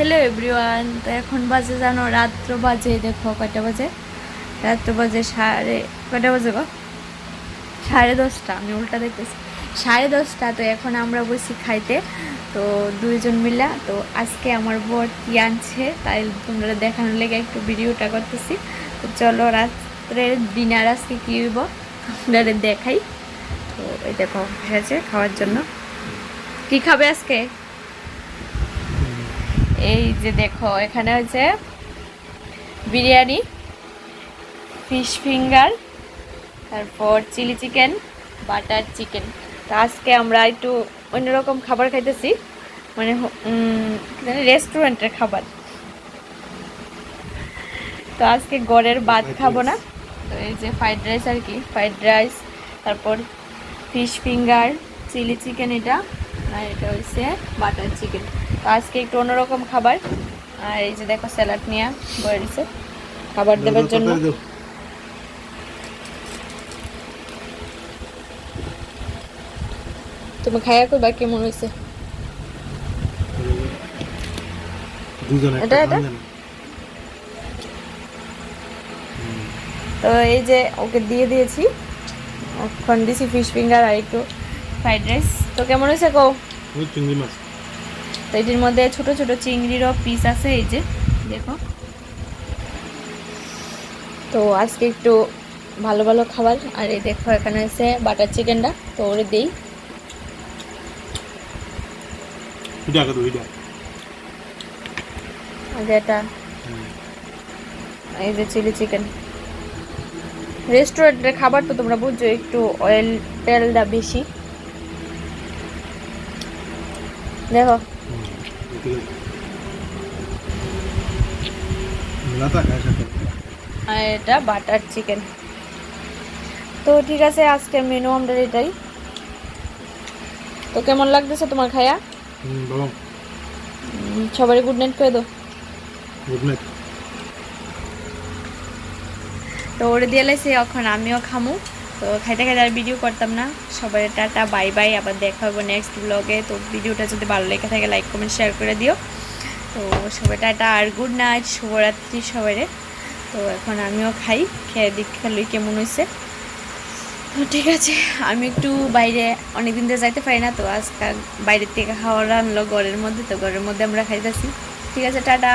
Hello everyone তো এখন বাজে জানো, রাত্র বাজে, দেখো কয়টা বাজে? রাত্র বাজে সাড়ে, কয়টা বাজে গো? সাড়ে দশটা, আমি উল্টা দেখতেছি। সাড়ে দশটা, তো এখন আমরা বসি খাইতে। তো দুইজন মিলা, তো আজকে আমার বর কি আনছে, তাই তোমরা দেখানোর লেগে একটু ভিডিওটা করতেছি। তো চলো রাত্রের ডিনার আজকে কী হইব তোমরা দেখাই। তো এই দেখো আছে খাওয়ার জন্য। কি খাবে আজকে? এই যে দেখো এখানে হচ্ছে বিরিয়ানি ফিশ ফিঙ্গার তারপর চিলি চিকেন বাটার চিকেন তো আজকে আমরা একটু অন্যরকম খাবার খাইতেছি মানে রেস্টুরেন্টের খাবার। তো আজকে গড়ের ভাত Fried খাব না। তো এই যে ফ্রাইড রাইস আর কি ফ্রাইড রাইস তারপর ফিশ ফিঙ্গার চিলি চিকেন এটা। আর এটা হচ্ছে বাটার চিকেন। তো আজকে একটু অন্যরকম খাবার। আর এই যে দেখো স্যালাড নিয়ে বয়ে দিছে। খাবার দেওয়ার জন্য। তুমি খাইয়া কইবা কেমন হয়েছে এটা, এটা? তো এই যে ওকে দিয়ে দিয়েছি। এখন দিছি ফিশ ফিঙ্গার আর একটু ফ্রাইড রাইস। তো কেমন হয়েছে কো চিংড়ি মাছ। তো এটির মধ্যে ছোট ছোট চিংড়িরও পিস আছে এই যে দেখো। তো আজকে একটু ভালো ভালো খাবার আর এই দেখো এখানে আছে বাটার চিকেনটা তো ওরে দিই। এই যে চিলি চিকেন রেস্টুরেন্টের খাবার তো তোমরা বুঝছ একটু অয়েল তেলটা বেশি। দেখো আর এটা বাটার চিকেন তো ঠিক আছে আজকের মেনু আমরা এটাই। তো কেমন লাগতেছে তোমার খায়া? সবারই গুড নাইট করে দাও। গুড নাইট তো ওরে দিয়ে লাইছে এখন আমিও খামু। তো খাইতে খাইতে আর ভিডিও করতাম না। সবাই টাটা বাই বাই আবার দেখা হবে নেক্সট ব্লগে তো ভিডিওটা যদি ভালো লেগে থাকে লাইক কমেন্ট শেয়ার করে দিও। তো সবাই টাটা আর গুড নাইট শুভরাত্রি সবাইরে। তো এখন আমিও খাই, খেয়ে দিক খেলুই কেমন হয়েছে তো ঠিক আছে, আমি একটু বাইরে অনেক দিন ধরে যাইতে পারি না, তো আজকাল বাইরের থেকে খাওয়ার আনলো ঘরের মধ্যে, তো ঘরের মধ্যে আমরা খাইতেছি। ঠিক আছে, টাটা।